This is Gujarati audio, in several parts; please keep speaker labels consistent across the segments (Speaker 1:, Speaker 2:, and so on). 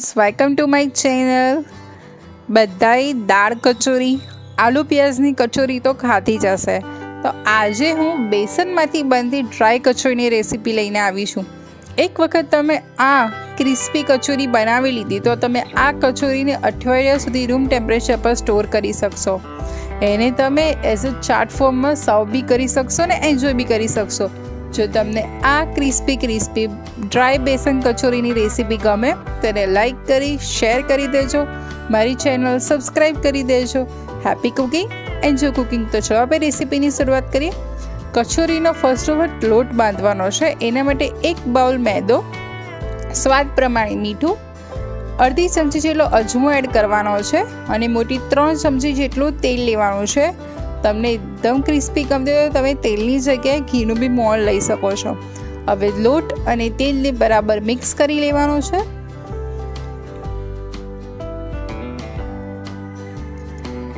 Speaker 1: Friends welcome to my channel બધાય દાળ કચોરી, આલુ પ્યાઝની કચોરી તો ખાધી જ હશે. તો આજે હું બેસનમાંથી બનતી ડ્રાય કચોરીની રેસીપી લઈને આવી છું. એક વખત તમે આ ક્રિસ્પી કચોરી બનાવી લીધી, તો તમે આ કચોરીને અઠવાડિયા સુધી રૂમ ટેમ્પરેચર પર સ્ટોર કરી શકશો. એને તમે એઝ અ ચાટ ફોર્મમાં સર્વ બી કરી શકશો ને એન્જોય બી કરી શકશો. જો તમને આ ક્રિસ્પી ક્રિસ્પી ડ્રાય બેસન કચોરીની રેસીપી ગમે, તેને લાઈક કરી શેર કરી દેજો. મારી ચેનલ સબસ્ક્રાઈબ કરી દેજો. હેપી કુકિંગ એન્જોય કુકિંગ તો ચલો આપણે રેસીપીની શરૂઆત કરીએ. કચોરીનો ફર્સ્ટ ઓફ લોટ બાંધવાનો છે. એના માટે એક બાઉલ મેદો, સ્વાદ પ્રમાણે મીઠું, અડધી ચમચી જેટલો અજમો એડ કરવાનો છે અને મોટી ત્રણ ચમચી જેટલું તેલ લેવાનું છે. તમને એકદમ ક્રિસ્પી ગમતી હોય તો તમે તેલની જગ્યાએ ઘીનું બી મોણ લઈ શકો છો. હવે લોટ અને તેલને બરાબર મિક્સ કરી લેવાનું છે.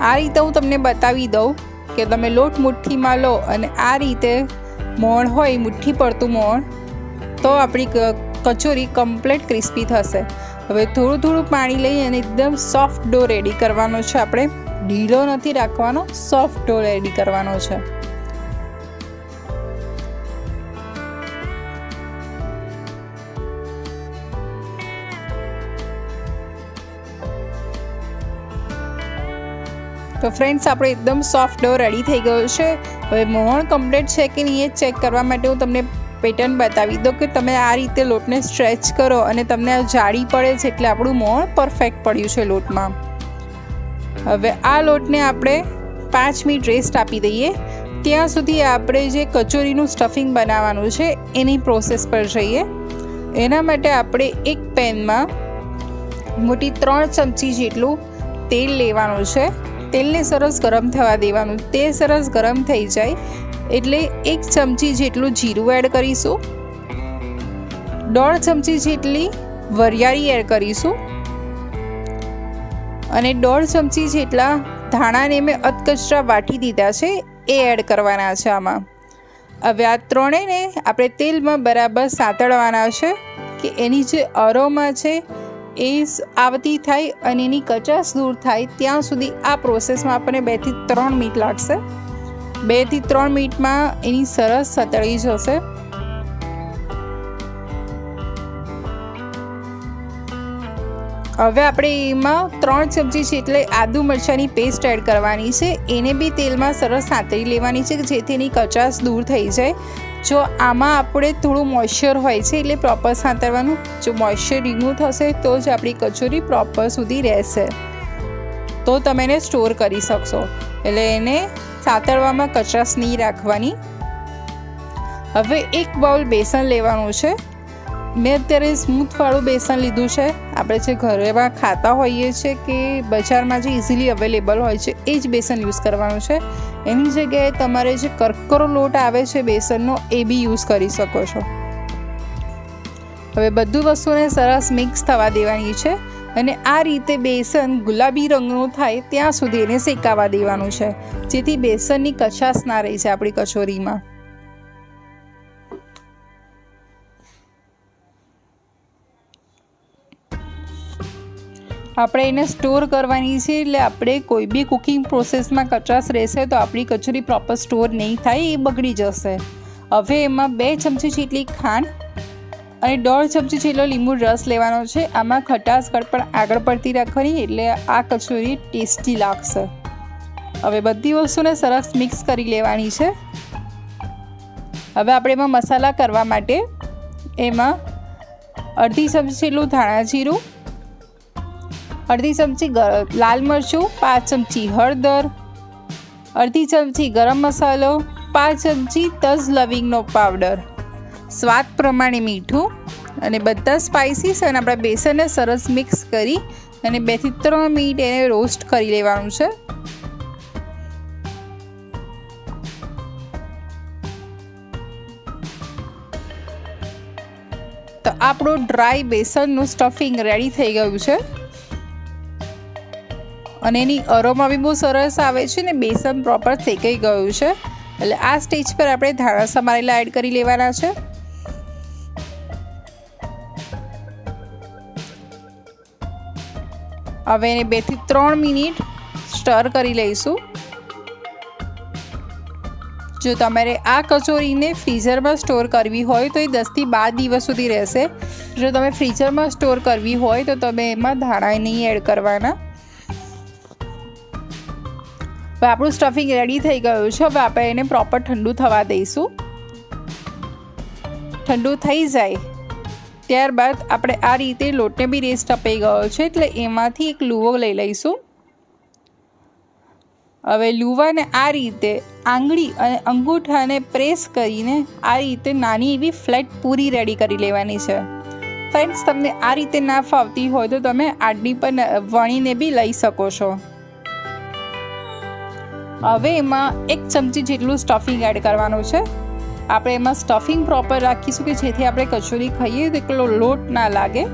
Speaker 1: આ રીતે હું તમને બતાવી દઉં કે તમે લોટ મુઠ્ઠીમાં લો અને આ રીતે મોણ હોય, મુઠ્ઠી પડતું મોણ, તો આપણી કચોરી કમ્પ્લીટ ક્રિસ્પી થશે. હવે થોડું થોડું પાણી લઈ અને એકદમ સોફ્ટ ડો રેડી કરવાનો છે આપણે. ઢીલો નથી રાખવાનો સોફ્ટ ડો રેડી કરવાનો છે. તો ફ્રેન્ડ્સ આપણે એકદમ સોફ્ટ ડો રેડી થઈ ગયો છે. હવે મોહણ કમ્પ્લીટ છે કે નહીં એ ચેક કરવા માટે હું તમને પેટર્ન બતાવી દઉં કે તમે આ રીતે લોટને સ્ટ્રેચ કરો અને તમને જાળી પડે છે એટલે આપણું મોણ પરફેક્ટ પડ્યું છે લોટમાં. હવે આ લોટને આપણે પાંચ મિનિટ રેસ્ટ આપી દઈએ. ત્યાં સુધી આપણે જે કચોરીનું સ્ટફિંગ બનાવવાનું છે, એની પ્રોસેસ પર જઈએ. એના માટે આપણે એક પેનમાં મોટી ત્રણ ચમચી જેટલું તેલ લેવાનું છે. તેલને સરસ ગરમ થવા દેવાનું. તે સરસ ગરમ થઈ જાય એટલે એક ચમચી જેટલું જીરું એડ કરીશું. દોઢ ચમચી જેટલી વરિયાળી એડ કરીશું. અને દોઢ ચમચી જેટલા ધાણાને મેં અધકચરા વાટી દીધા છે, એ એડ કરવાના છે આમાં. હવે આ ત્રણેયને આપણે તેલમાં બરાબર સાંતળવાના છે કે એની જે અરોમા છે, એ આવતી થાય અને એની કચાશ દૂર થાય ત્યાં સુધી આ પ્રોસેસમાં આપણને બેથી ત્રણ મિનિટ લાગશે. બેથી ત્રણ મિનિટમાં એની સરસ સતળી જશે. હવે આપણે એમાં ત્રણ ચમચી એટલે આદુ મરચાંની પેસ્ટ એડ કરવાની છે. એને બી તેલમાં સરસ સાંતળી લેવાની છે જેથી એની કચાશ દૂર થઈ જાય. જો આમાં આપણે થોડું મોઇશ્ચર હોય છે એટલે પ્રોપર સાંતળવાનું જો મોઇશ્ચર રિમૂવ થશે તો જ આપણી કચોરી પ્રોપર સુધી રહેશે. તો તમે એને સ્ટોર કરી શકશો. એટલે એને સાંતળવામાં કચાશ નહીં રાખવાની. હવે એક બાઉલ બેસન લેવાનું છે. મેં અત્યારે સ્મૂથવાળું બેસન લીધું છે. આપણે જે ઘરેમાં ખાતા હોઈએ છીએ કે બજારમાં જે ઇઝીલી અવેલેબલ હોય છે, એ જ બેસન યુઝ કરવાનું છે. એની જગ્યાએ તમારે જે કરકરો લોટ આવે છે બેસનનો, એ બી યુઝ કરી શકો છો. હવે બધું વસ્તુને સરસ મિક્સ થવા દેવાની છે અને આ રીતે બેસન ગુલાબી રંગનું થાય ત્યાં સુધી એને શેકાવા દેવાનું છે. જેથી બેસનની કચાશ ના રહી છે આપણી કચોરીમાં. આપણે એને સ્ટોર કરવાની છે એટલે આપણે કોઈ બી કુકિંગ પ્રોસેસમાં કચાશ રહેશે તો આપણી કચોરી પ્રોપર સ્ટોર નહીં થાય, એ બગડી જશે. હવે એમાં બે ચમચી જેટલી ખાંડ અને દોઢ ચમચી જેટલો લીંબુ રસ લેવાનો છે. આમાં ખટાશ પણ આગળ પડતી રાખવાની, એટલે આ કચોરી ટેસ્ટી લાગશે. હવે બધી વસ્તુને સરસ મિક્સ કરી લેવાની છે. હવે આપણે એમાં મસાલા કરવા માટે એમાં અડધી ચમચી જેટલું ધાણા જીરું અડધી ચમચી લાલ મરચું, પાંચ ચમચી હળદર, અડધી ચમચી ગરમ મસાલો, પાંચ ચમચી તજ લવિંગનો પાવડર. સ્વાદ પ્રમાણે મીઠું અને બધા સ્પાઇસીસ અને આપણા બેસનને સરસ મિક્સ કરી અને બેથી ત્રણ મિનિટ એને રોસ્ટ કરી લેવાનું છે. તો આપણું ડ્રાય બેસનનું સ્ટફિંગ રેડી થઈ ગયું છે. અને એની અરોમા બી બહુ સરસ આવે છે ને બેસન પ્રોપર શેકાઈ ગયું છે. એટલે આ સ્ટેજ પર આપણે ધાણા સમારેલા એડ કરી લેવાના છે. હવે એને બેથી ત્રણ મિનિટ સ્ટર કરી લઈશું. જો તમારે આ કચોરીને ફ્રીઝરમાં સ્ટોર કરવી હોય તો એ દસથી બાર દિવસ સુધી રહેશે. જો તમે ફ્રીઝરમાં સ્ટોર કરવી હોય તો તમે એમાં ધાણા નહીં એડ કરવાના. હવે આપણું સ્ટફિંગ રેડી થઈ ગયું છે. હવે આપણે એને પ્રોપર ઠંડુ થવા દઈશું. ઠંડુ થઈ જાય. ત્યારબાદ આપણે આ રીતે લોટને બી રેસ્ટ અપાઈ ગયો છે. એટલે એમાંથી એક લુવો લઈ લઈશું. હવે લુવાને આ રીતે આંગળી અને અંગૂઠાને પ્રેસ કરીને આ રીતે નાની એવી ફ્લેટ પૂરી રેડી કરી લેવાની છે. ફ્રેન્ડ્સ તમને આ રીતે ના ફાવતી હોય તો તમે આડની પર વણીને બી લઈ શકો છો. હવે એમાં એક ચમચી જેટલું સ્ટફિંગ એડ કરવાનું છે. આપણે એમાં સ્ટફિંગ પ્રોપર રાખીશું કે જેથી આપણે કચોરી ખાઈએ તો એટલો લોટ ના લાગે.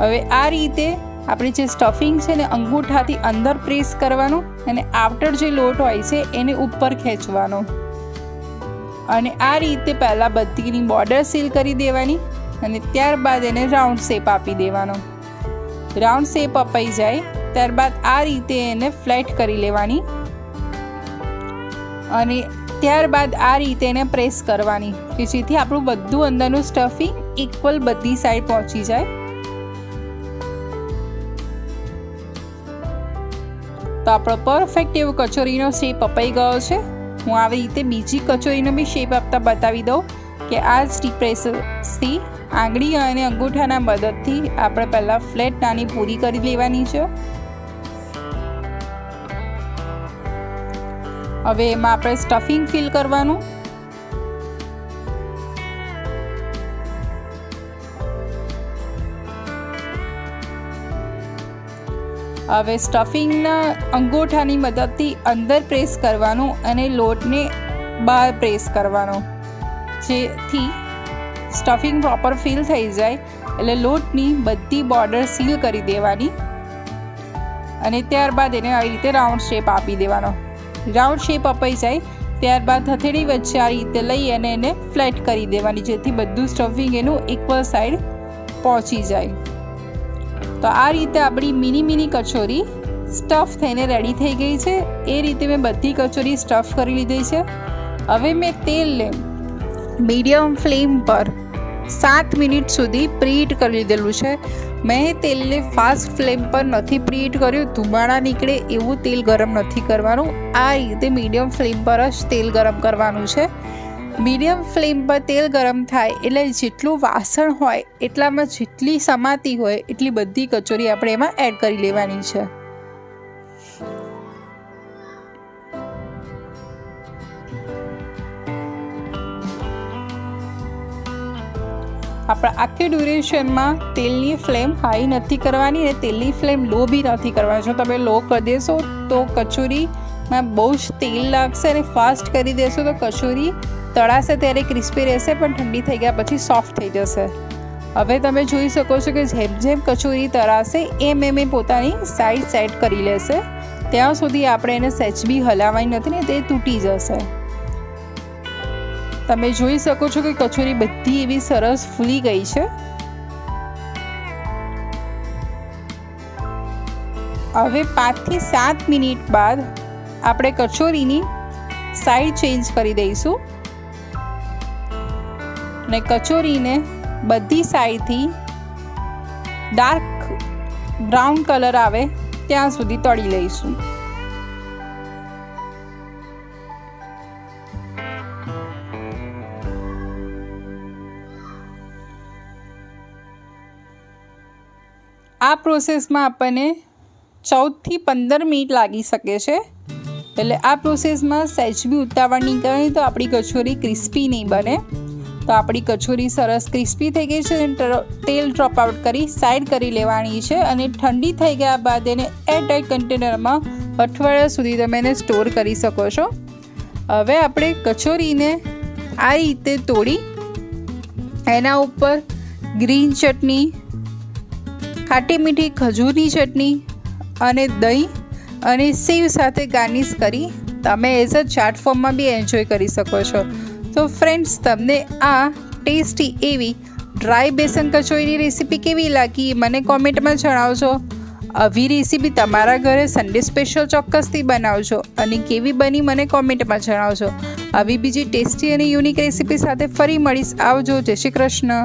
Speaker 1: હવે આ રીતે આપણે જે સ્ટફિંગ છે ને અંગૂઠાથી અંદર પ્રેસ કરવાનું અને આફ્ટર જે લોટ હોય છે એને ઉપર ખેંચવાનો. અને આ રીતે પહેલાં બધીની બોર્ડર સીલ કરી દેવાની અને ત્યારબાદ એને રાઉન્ડ શેપ આપી દેવાનો. રાઉન્ડ શેપ અપાઈ જાય. ત્યારબાદ આ રીતે એને ફ્લેટ કરી લેવાની. અને ત્યારબાદ આ રીતે એને પ્રેસ કરવાની. કે જેથી આપણું બધું અંદરનું સ્ટફિંગ ઇક્વલ બધી સાઈડ પહોંચી જાય. તો આપણો પરફેક્ટ એવો કચોરીનો શેપ અપાઈ ગયો છે. હું આવી રીતે બીજી કચોરીનો બી શેપ આપતા બતાવી દઉં કે આ સ્ટીપ પ્રેસથી આંગળી અને અંગૂઠાના મદદથી આપણે પહેલાં ફ્લેટ નાની પૂરી કરી લેવાની છે. હવે એમાં આપણે સ્ટફિંગ ફિલ કરવાનું. હવે સ્ટફિંગના અંગૂઠાની મદદથી અંદર પ્રેસ કરવાનું અને લોટને બહાર પ્રેસ કરવાનો. જેથી સ્ટફિંગ પ્રોપર ફિલ થઈ જાય, એટલે લોટની બધી બોર્ડર સીલ કરી દેવાની. અને ત્યારબાદ એને આવી રીતે રાઉન્ડ શેપ આપી દેવાનો. રાઉન્ડ શેપ અપાઈ જાય. ત્યારબાદ હથેળી વચ્ચે આ રીતે લઈ અને એને ફ્લેટ કરી દેવાની, જેથી બધું સ્ટફિંગ એનું ઇક્વલ સાઈડ પહોંચી જાય. તો આ રીતે આપણી મિની મિની કચોરી સ્ટફ થઈને રેડી થઈ ગઈ છે. એ રીતે મેં બધી કચોરી સ્ટફ કરી લીધી છે. હવે મેં તેલને મીડિયમ ફ્લેમ પર સાત મિનિટ સુધી પ્રીટ કરી લીધેલું છે. મેં તેલને ફાસ્ટ ફ્લેમ પર નથી પ્રીટ કર્યું. ધુમાડા નીકળે એવું તેલ ગરમ નથી કરવાનું. આ રીતે મીડિયમ ફ્લેમ પર જ તેલ ગરમ કરવાનું છે. મીડિયમ ફ્લેમ પર તેલ ગરમ થાય એટલે જેટલું વાસણ હોય, એટલામાં જેટલી સમાતી હોય, એટલી બધી કચોરી આપણે એમાં એડ કરી લેવાની છે. આપણા આખી ડ્યુરેશનમાં તેલની ફ્લેમ હાઈ નથી કરવાની અને તેલની ફ્લેમ લો બી નથી કરવાની. જો તમે લો કરી દેશો તો કચોરીમાં બહુ જ તેલ લાગશે અને ફાસ્ટ કરી દેશો તો કચોરી તળાશે ત્યારે ક્રિસ્પી રહેશે, પણ ઠંડી થઈ ગયા પછી સોફ્ટ થઈ જશે. હવે તમે જોઈ શકો છો કે જેમ જેમ કચોરી તળાશે, એમ એમ એ પોતાની સાઈડ સેટ કરી લેશે. ત્યાં સુધી આપણે એને સેચબી હલાવવાની નથી ને તે તૂટી જશે. તમે જોઈ શકો છો કે કચોરી બધી એવી સરસ ફૂલી ગઈ છે. હવે પાંચથી સાત મિનિટ બાદ આપણે કચોરીની સાઈડ ચેન્જ કરી દઈશું. અને કચોરીને બધી સાઈડથી ડાર્ક બ્રાઉન કલર આવે ત્યાં સુધી તળી લઈશું. આ પ્રોસેસમાં આપણને ચૌદથી પંદર મિનિટ લાગી શકે છે. એટલે આ પ્રોસેસમાં સહેજ બી ઉતાવળ તો આપણી કચોરી ક્રિસ્પી નહીં બને. તો આપણી કચોરી સરસ ક્રિસ્પી થઈ ગઈ છે તેલ ડ્રોપ આઉટ કરી સાઈડ કરી લેવાની છે અને ઠંડી થઈ ગયા બાદ એને એરટાઈટ કન્ટેનરમાં અઠવાડિયા સુધી તમે એને સ્ટોર કરી શકો છો. હવે આપણે કચોરીને આ રીતે તોડી એના ઉપર ગ્રીન ચટણી ખાટી મીઠી ખજૂરની ચટણી અને દહીં અને સેવ સાથે ગાર્નિશ કરી તમે એઝ અ ચાટ ફોર્મમાં બી એન્જોય કરી શકો છો. તો ફ્રેન્ડ્સ તમને આ ટેસ્ટી એવી ડ્રાય બેસન કચોરીની રેસીપી કેવી લાગી મને કોમેન્ટમાં જણાવજો. આવી રેસીપી તમારા ઘરે સન્ડે સ્પેશિયલ ચોક્કસથી બનાવજો અને કેવી બની મને કોમેન્ટમાં જણાવજો. આવી બીજી ટેસ્ટી અને યુનિક રેસીપી સાથે ફરી મળીશ. આવજો, જય શ્રી કૃષ્ણ.